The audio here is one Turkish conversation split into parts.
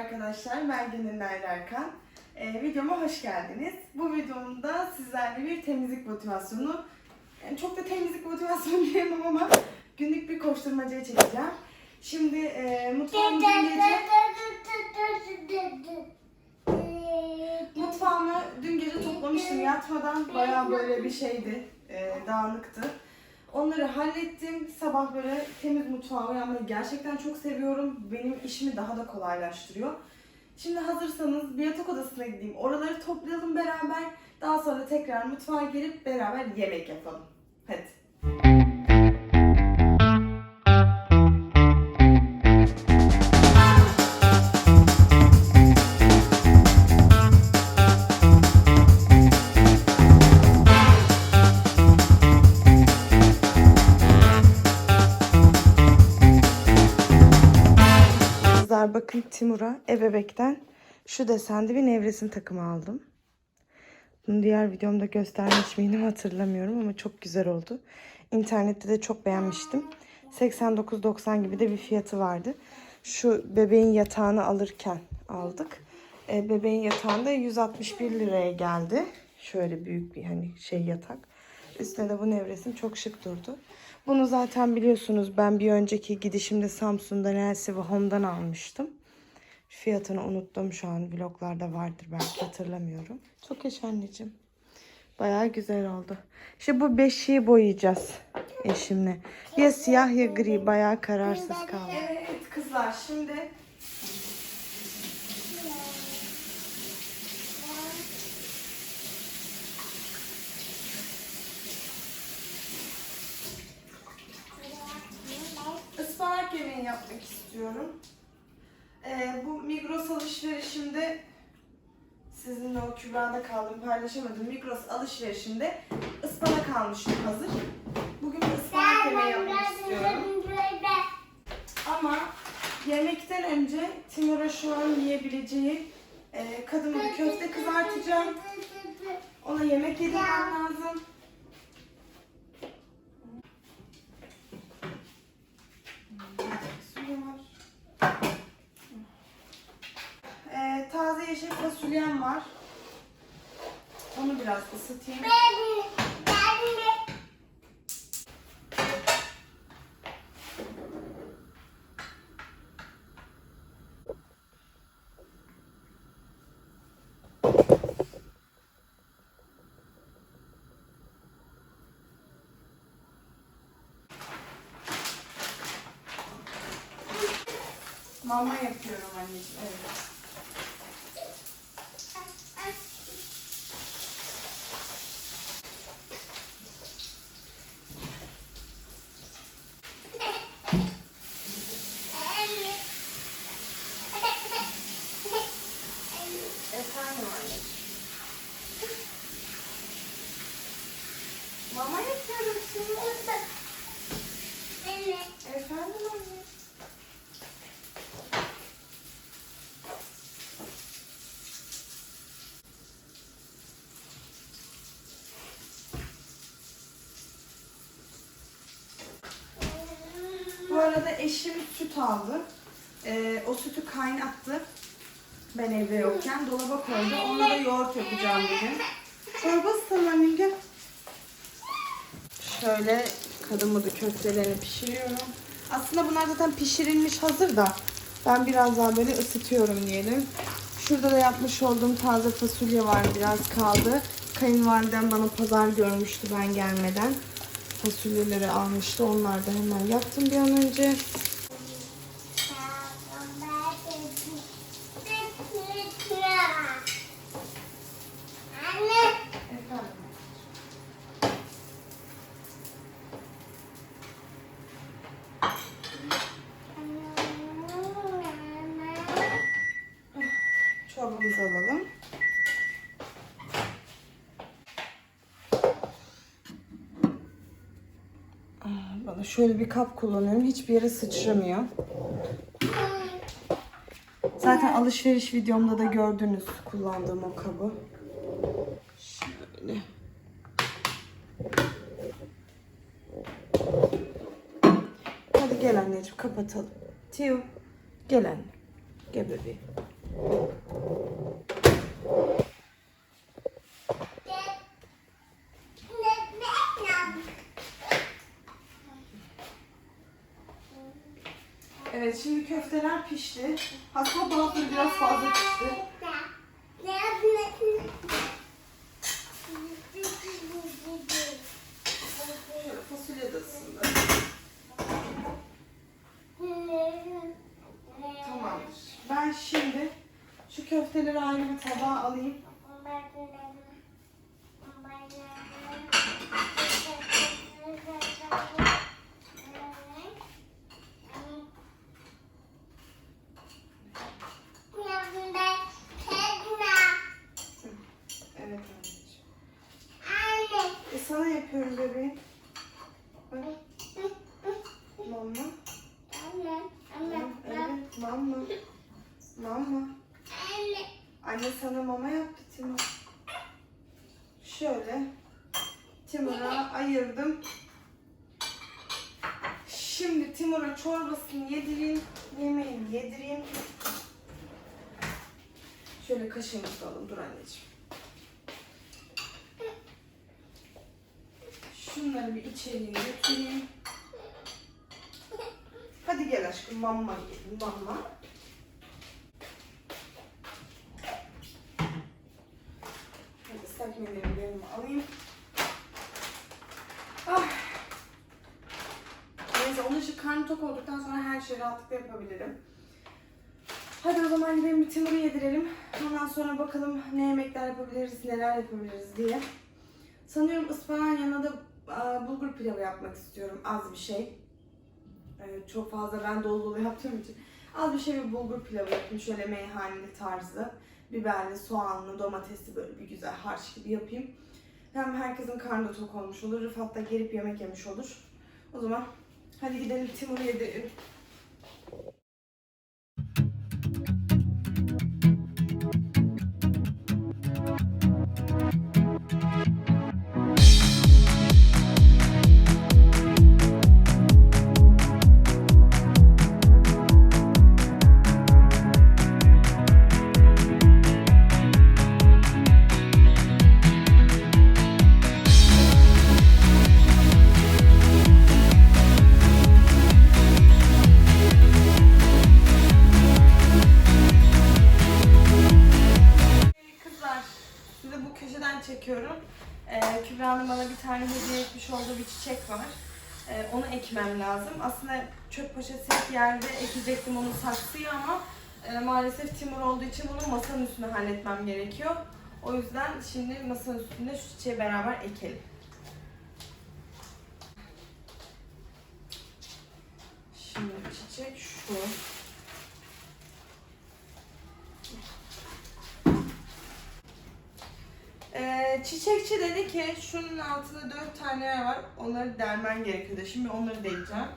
arkadaşlar, ben Gönül Erkan. Ee, videoma hoş geldiniz. Bu videomda sizlerle bir temizlik motivasyonu, yani çok da temizlik motivasyonu diyemem ama günlük bir koşturmacaya çekeceğim. Şimdi e, mutfağımı dün gece, mutfağımı dün gece toplamıştım yatmadan. Bayağı böyle bir şeydi, e, dağınıktı. Onları hallettim. Sabah böyle temiz mutfağa uyanmayı gerçekten çok seviyorum. Benim işimi daha da kolaylaştırıyor. Şimdi hazırsanız bir yatak odasına gideyim. Oraları toplayalım beraber. Daha sonra tekrar mutfağa gelip beraber yemek yapalım. Hadi. Bakın Timur'a ebebekten şu desenli bir nevresim takımı aldım. Bunu diğer videomda göstermiş miydim hatırlamıyorum ama çok güzel oldu. İnternette de çok beğenmiştim. 89.90 gibi de bir fiyatı vardı. Şu bebeğin yatağını alırken aldık. E, bebeğin yatağında 161 liraya geldi. Şöyle büyük bir hani şey yatak. Üstüne de bu nevresim çok şık durdu. Bunu zaten biliyorsunuz ben bir önceki gidişimde Samsun'dan Elsi ve Home'dan almıştım. Fiyatını unuttum şu an vloglarda vardır belki hatırlamıyorum. Çok yaşa anneciğim. Bayağı güzel oldu. İşte bu beşiği boyayacağız eşimle. Ya siyah ya gri bayağı kararsız kaldı. Evet kızlar şimdi ıspanak yemeği yapmak istiyorum. Ee, bu Migros alışverişimde sizinle o Kübra'da kaldım paylaşamadım. Migros alışverişimde ıspanak almıştım hazır. Bugün ıspanak yemeği yapmak istiyorum. Ama yemekten önce Timur'a şu an yiyebileceği e, kadın bir köfte kızartacağım. Ona yemek yedirmem lazım. Suyu var. Ee, taze yeşil fasulyem var. Onu biraz ısıtayım. Mama yapıyorum anneciğim. Evet. Efendim anneciğim. Mama yapıyorum şimdi. Efendim anne. Bu arada eşim süt aldı. Ee, o sütü kaynattı. Ben evde yokken dolaba koydu. Onunla da yoğurt yapacağım bugün. Çorba ısıtalım gel. Şöyle kadımıdı köftelerini pişiriyorum. Aslında bunlar zaten pişirilmiş hazır da ben biraz daha böyle ısıtıyorum diyelim. Şurada da yapmış olduğum taze fasulye var biraz kaldı. Kayınvalidem bana pazar görmüştü ben gelmeden. Fasulyeleri almıştı. Onlar da hemen yaptım bir an önce. Efendim. Çorbamızı alalım. Ah, Şöyle bir kap kullanıyorum. Hiçbir yere sıçramıyor. Zaten alışveriş videomda da gördünüz kullandığım o kabı. Şöyle. Hadi gel anneciğim kapatalım. Tio gel anne. Gel bebeğim. Evet şimdi köfteler pişti. Hatta bazıları biraz fazla pişti. Şöyle fasulye de ısındı. Tamamdır. Ben şimdi şu köfteleri ayrı bir tabağa alayım. Evet anneciğim. E yapıyorum bebeğim. Bak. Mama. Evet mama. Mama. Anne sana mama yaptı Timur. Şöyle. Timur'a ayırdım. Şimdi Timur'a çorbasını yedireyim. Yemeğini yedireyim. Şöyle kaşığımızı alalım. Dur anneciğim. Şunları bir içeriye götüreyim. Hadi gel aşkım mamma mamma. Hadi mendilimi elime alayım. Ah. Neyse onun için karnım tok olduktan sonra her şeyi rahatlıkla yapabilirim. Hadi o zaman gidelim bir Timur'u yedirelim. Ondan sonra bakalım ne yemekler yapabiliriz, neler yapabiliriz diye. Sanıyorum ıspanağın yanına da bulgur pilavı yapmak istiyorum. Az bir şey. Ee, çok fazla ben dolu dolu yaptığım için. Az bir şey bir bulgur pilavı yapayım. Şöyle meyhaneli tarzı. Biberli, soğanlı, domatesli böyle bir güzel harç gibi yapayım. Hem herkesin karnı tok olmuş olur. Rıfat da gelip yemek yemiş olur. O zaman hadi gidelim Timur'u yedirelim. Lazım. Aslında çöp poşeti yerde ekecektim onu saksıya ama e, maalesef Timur olduğu için bunu masanın üstüne halletmem gerekiyor. O yüzden şimdi masanın üstünde şu çiçeği beraber ekelim. Şimdi çiçek şu. Ee, çiçekçi dedi ki şunun altında dört tane var. Onları delmen gerekiyordu. Şimdi onları deleceğim.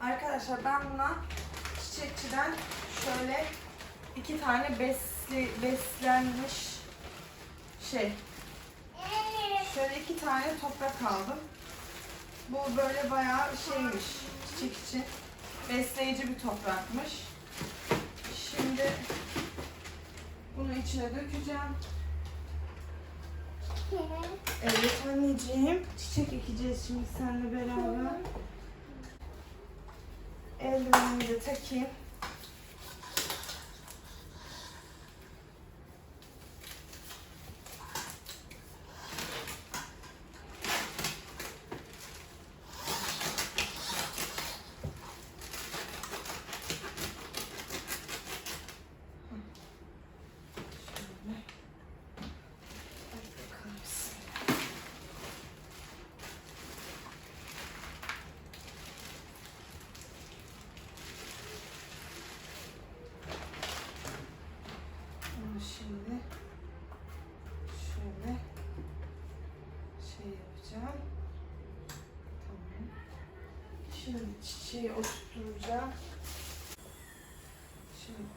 Arkadaşlar ben buna çiçekçiden şöyle iki tane besli, beslenmiş şey şöyle iki tane toprak aldım. Bu böyle bayağı şeymiş çiçek için. Besleyici bir toprakmış. Şimdi bunu içine dökeceğim. Evet anneciğim. Çiçek ekeceğiz şimdi seninle beraber. Eldivenimi de takayım. Şöyle. Hadi bakalım bismillah. Bunu şimdi şöyle şey yapacağım. Tamam. Şimdi çiçeği oturtacağım. Şimdi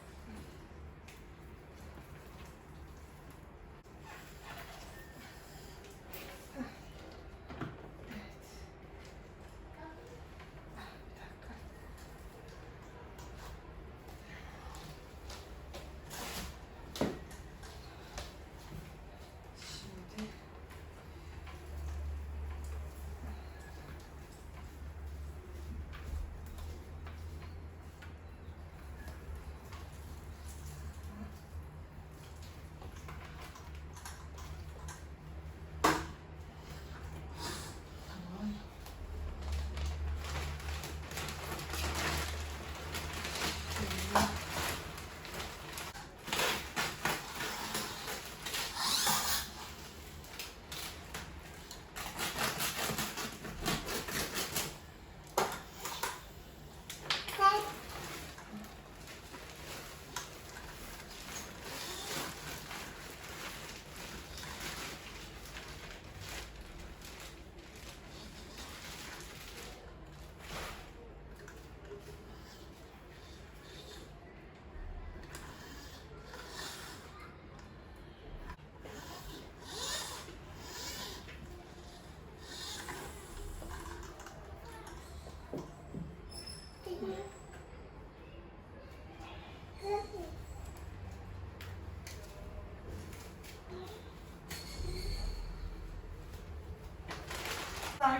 Bir dakika.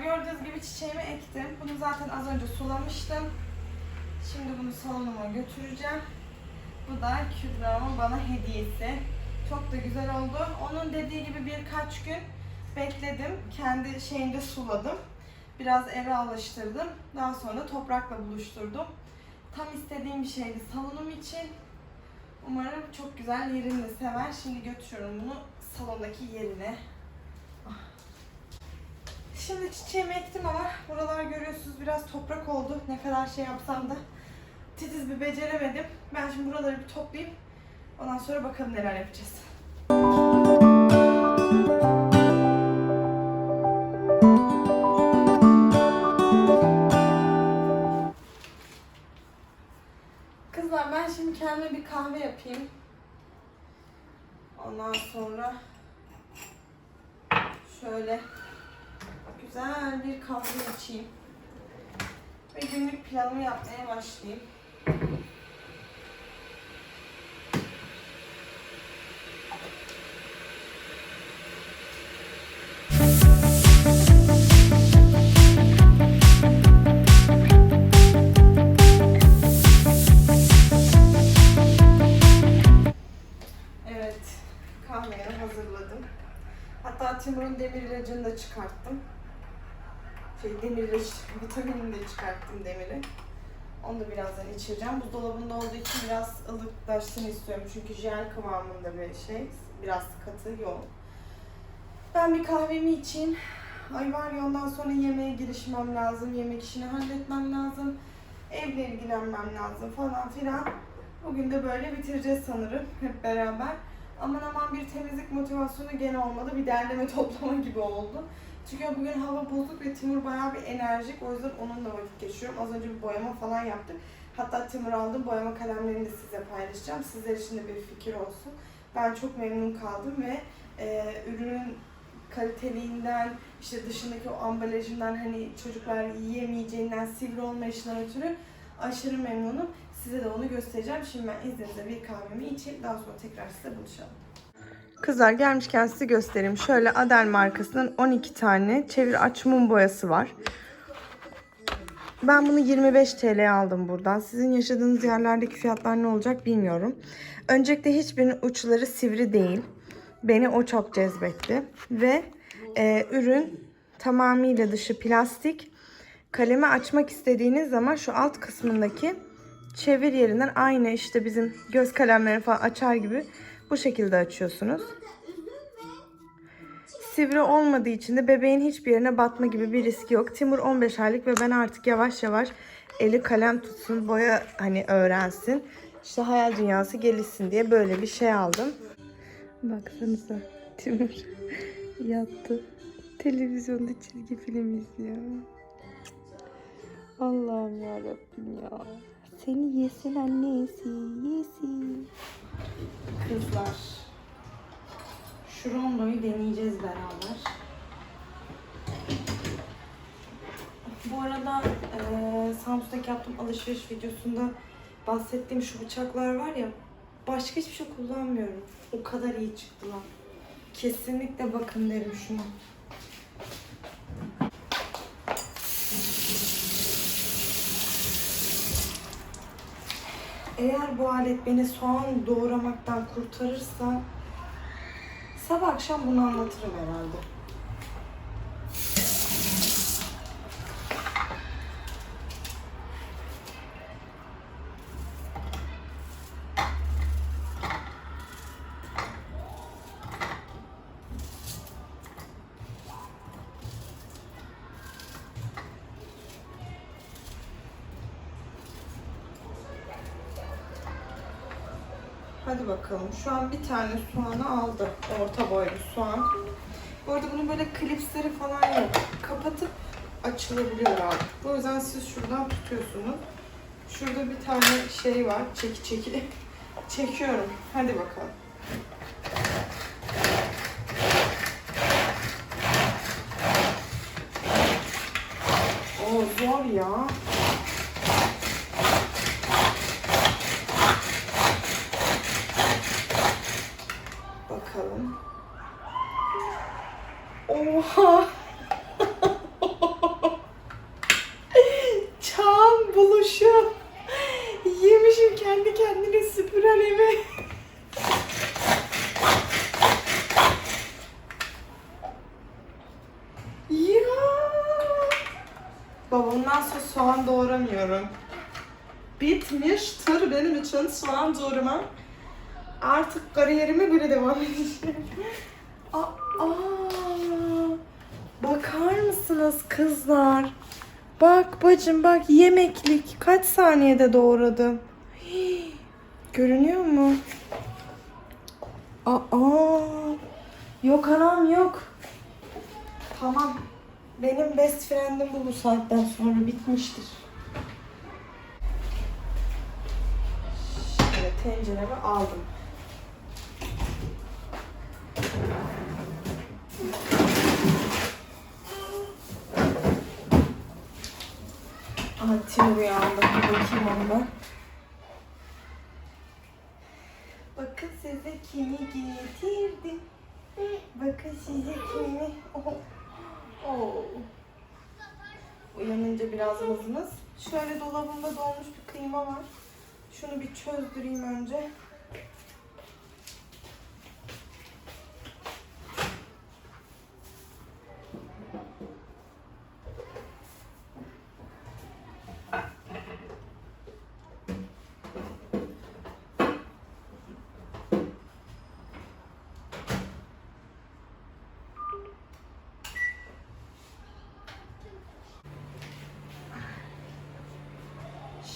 Gördüğünüz gibi çiçeğimi ektim. Bunu zaten az önce sulamıştım. Şimdi bunu salonuma götüreceğim. Bu da Kübra'nın bana hediyesi. Çok da güzel oldu. Onun dediği gibi birkaç gün bekledim. Kendi şeyinde suladım. Biraz eve alıştırdım. Daha sonra toprakla buluşturdum. Tam istediğim bir şeydi salonum için. Umarım çok güzel yerini sever. Şimdi götürüyorum bunu salondaki yerine. Şimdi çiçeğimi ektim ama buralar görüyorsunuz biraz toprak oldu. Ne kadar şey yapsam da titiz bir beceremedim. Ben şimdi buraları bir toplayayım. Ondan sonra bakalım neler yapacağız. Kızlar ben şimdi kendime bir kahve yapayım. Ondan sonra şöyle güzel bir kahve içeyim. Ve günlük planımı yapmaya başlayayım. Timur'un demir ilacını da çıkarttım. Şey, demir ilacı, vitaminini de çıkarttım demiri. Onu da birazdan içeceğim. Buzdolabında olduğu için biraz ılıklaşsın istiyorum. Çünkü jel kıvamında bir şey. Biraz katı, yoğun. Ben bir kahvemi içeyim. Ay var ya ondan sonra yemeğe girişmem lazım. Yemek işini halletmem lazım. Evle ilgilenmem lazım falan filan. Bugün de böyle bitireceğiz sanırım hep beraber. Aman aman bir temizlik motivasyonu gene olmadı. Bir derleme toplama gibi oldu. Çünkü bugün hava bozuk ve Timur bayağı bir enerjik. O yüzden onunla vakit geçiriyorum. Az önce bir boyama falan yaptık. Hatta Timur aldım. Boyama kalemlerini de size paylaşacağım. Sizler için de bir fikir olsun. Ben çok memnun kaldım ve e, ürünün kaliteliğinden, işte dışındaki o ambalajından hani çocuklar yiyemeyeceğinden, sivri olmayışından ötürü aşırı memnunum. Size de onu göstereceğim. Şimdi ben izninizle bir kahvemi içeyim. Daha sonra tekrar size buluşalım. Kızlar gelmişken size göstereyim. Şöyle Adel markasının 12 tane çevir aç mum boyası var. Ben bunu 25 TL'ye aldım buradan. Sizin yaşadığınız yerlerdeki fiyatlar ne olacak bilmiyorum. Öncelikle hiçbirinin uçları sivri değil. Beni o çok cezbetti. Ve e, ürün tamamıyla dışı plastik. Kalemi açmak istediğiniz zaman şu alt kısmındaki çevir yerinden aynı işte bizim göz kalemlerini falan açar gibi bu şekilde açıyorsunuz. Sivri olmadığı için de bebeğin hiçbir yerine batma gibi bir riski yok. Timur 15 aylık ve ben artık yavaş yavaş eli kalem tutsun, boya hani öğrensin. İşte hayal dünyası gelişsin diye böyle bir şey aldım. Baksanıza Timur yattı. Televizyonda çizgi film izliyor. Allah'ım yarabbim ya. Seni yesin annesi, yesin. Kızlar. Şu rondoyu deneyeceğiz beraber. Bu arada eee Samsun'daki yaptığım alışveriş videosunda bahsettiğim şu bıçaklar var ya başka hiçbir şey kullanmıyorum. O kadar iyi çıktılar. Kesinlikle bakın derim şuna. Eğer bu alet beni soğan doğramaktan kurtarırsa sabah akşam bunu anlatırım herhalde. Hadi bakalım. Şu an bir tane soğanı aldı. Orta boylu soğan. Bu arada bunun böyle klipsleri falan yok. Kapatıp açılabiliyor artık. Bu yüzden siz şuradan tutuyorsunuz. Şurada bir tane şey var. Çeki çeki. Çekiyorum. Hadi bakalım. O zor ya. Bakalım. Oha! Babamdan sonra soğan doğramıyorum. Bitmiştir benim için soğan doğramam. Artık kariyerime göre devam edeceğim. Aa, bakar mısınız kızlar? Bak bacım bak yemeklik. Kaç saniyede doğradım. Görünüyor mu? Aa, yok anam yok. Tamam. Benim best friend'im bu bu saatten sonra bitmiştir. Şöyle tenceremi aldım. Aha Tim uyandı. Bakayım ona ben. Bakın size kimi getirdim. Bakın size kimi. Oh. Oo. Uyanınca biraz mızmız. Şöyle dolabımda dolmuş bir kıyma var. Şunu bir çözdüreyim önce.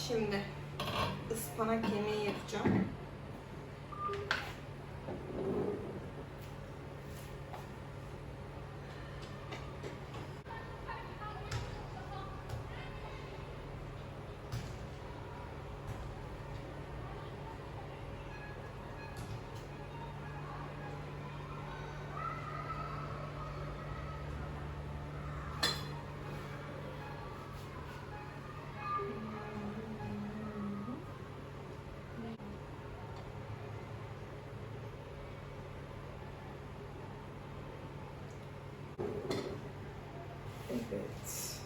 Şimdi ıspanak yemeği yapacağım. Evet.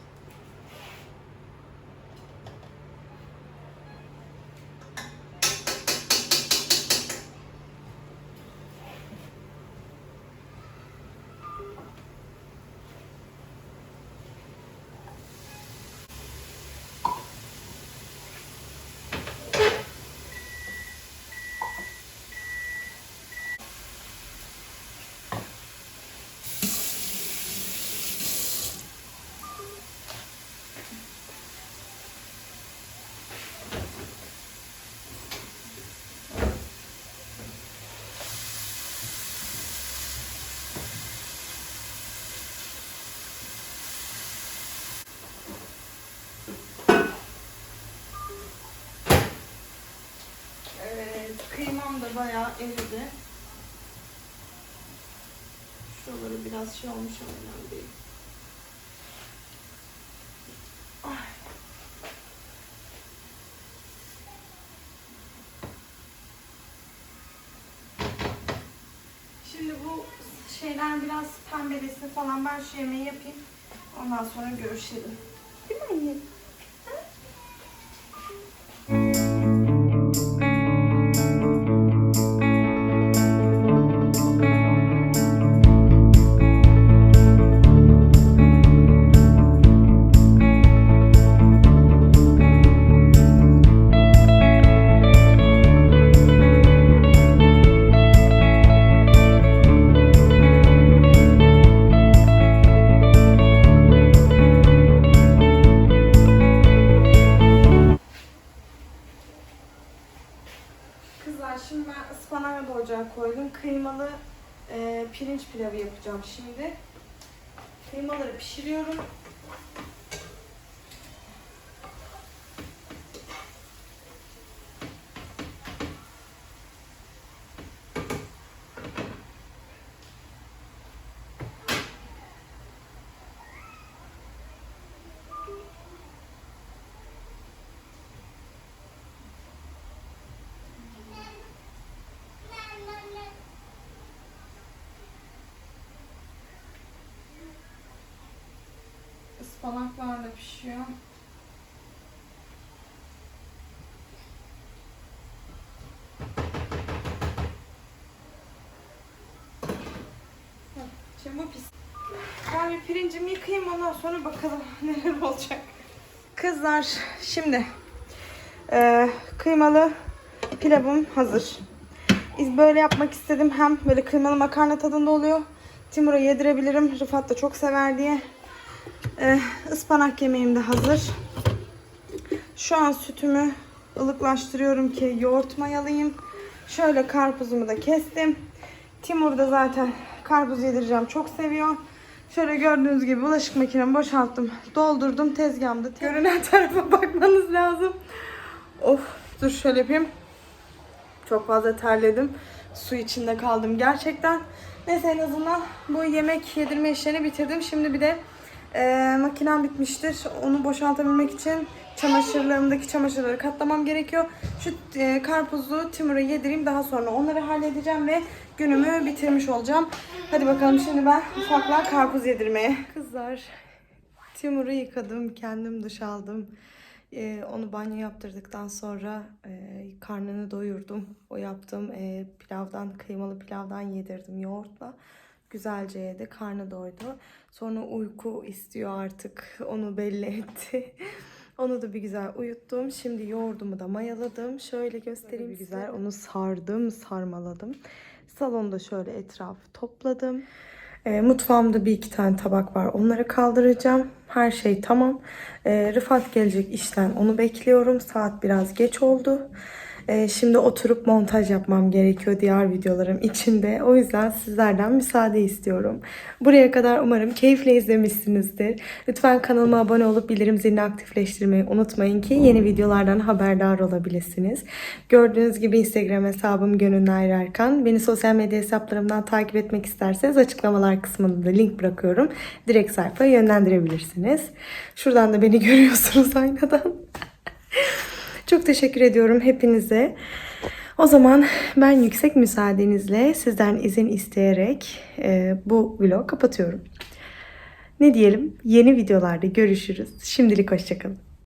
Evet, da bayağı eridi. Şuraları biraz şey olmuş ama önemli değil. Şimdi bu şeyler biraz pembelesin falan ben şu yemeği yapayım. Ondan sonra görüşelim. Ispanaklar da pişiyor. Şimdi bu pis. Ben bir pirincimi yıkayayım ondan sonra bakalım neler olacak. Kızlar şimdi e, kıymalı pilavım hazır. Biz Böyle yapmak istedim. Hem böyle kıymalı makarna tadında oluyor. Timur'a yedirebilirim. Rıfat da çok sever diye. E, ıspanak yemeğim de hazır. Şu an sütümü ılıklaştırıyorum ki yoğurt mayalayayım. Şöyle karpuzumu da kestim. Timur da zaten karpuz yedireceğim. Çok seviyor. Şöyle gördüğünüz gibi bulaşık makinemi boşalttım. Doldurdum tezgahımda. Görünen tarafa bakmanız lazım. Of dur şöyle yapayım. Çok fazla terledim. Su içinde kaldım gerçekten. Neyse en azından bu yemek yedirme işlerini bitirdim. Şimdi bir de e, makinem bitmiştir. Onu boşaltabilmek için çamaşırlarımdaki çamaşırları katlamam gerekiyor. Şu e, karpuzu Timur'a yedireyim. Daha sonra onları halledeceğim ve günümü bitirmiş olacağım. Hadi bakalım şimdi ben ufaklar karpuz yedirmeye. Kızlar Timur'u yıkadım. Kendim duş aldım. Ee, onu banyo yaptırdıktan sonra e, karnını doyurdum. O yaptığım e, pilavdan, kıymalı pilavdan yedirdim yoğurtla. Güzelce yedi, karnı doydu. Sonra uyku istiyor artık. Onu belli etti. Onu da bir güzel uyuttum. Şimdi yoğurdumu da mayaladım. Şöyle göstereyim bir güzel. Onu sardım, sarmaladım. Salonda şöyle etrafı topladım. E, mutfağımda bir iki tane tabak var. Onları kaldıracağım. Her şey tamam. E, Rıfat gelecek işten. Onu bekliyorum. Saat biraz geç oldu. E, şimdi oturup montaj yapmam gerekiyor diğer videolarım içinde. O yüzden sizlerden müsaade istiyorum. Buraya kadar umarım keyifle izlemişsinizdir. Lütfen kanalıma abone olup bildirim zilini aktifleştirmeyi unutmayın ki yeni videolardan haberdar olabilirsiniz. Gördüğünüz gibi Instagram hesabım Gönül Nair Erkan. Beni sosyal medya hesaplarımdan takip etmek isterseniz açıklamalar kısmında da link bırakıyorum. Direkt sayfaya yönlendirebilirsiniz. Şuradan da beni görüyorsunuz aynadan. Çok teşekkür ediyorum hepinize. O zaman ben yüksek müsaadenizle sizden izin isteyerek e, bu vlogu kapatıyorum. Ne diyelim? Yeni videolarda görüşürüz. Şimdilik hoşçakalın.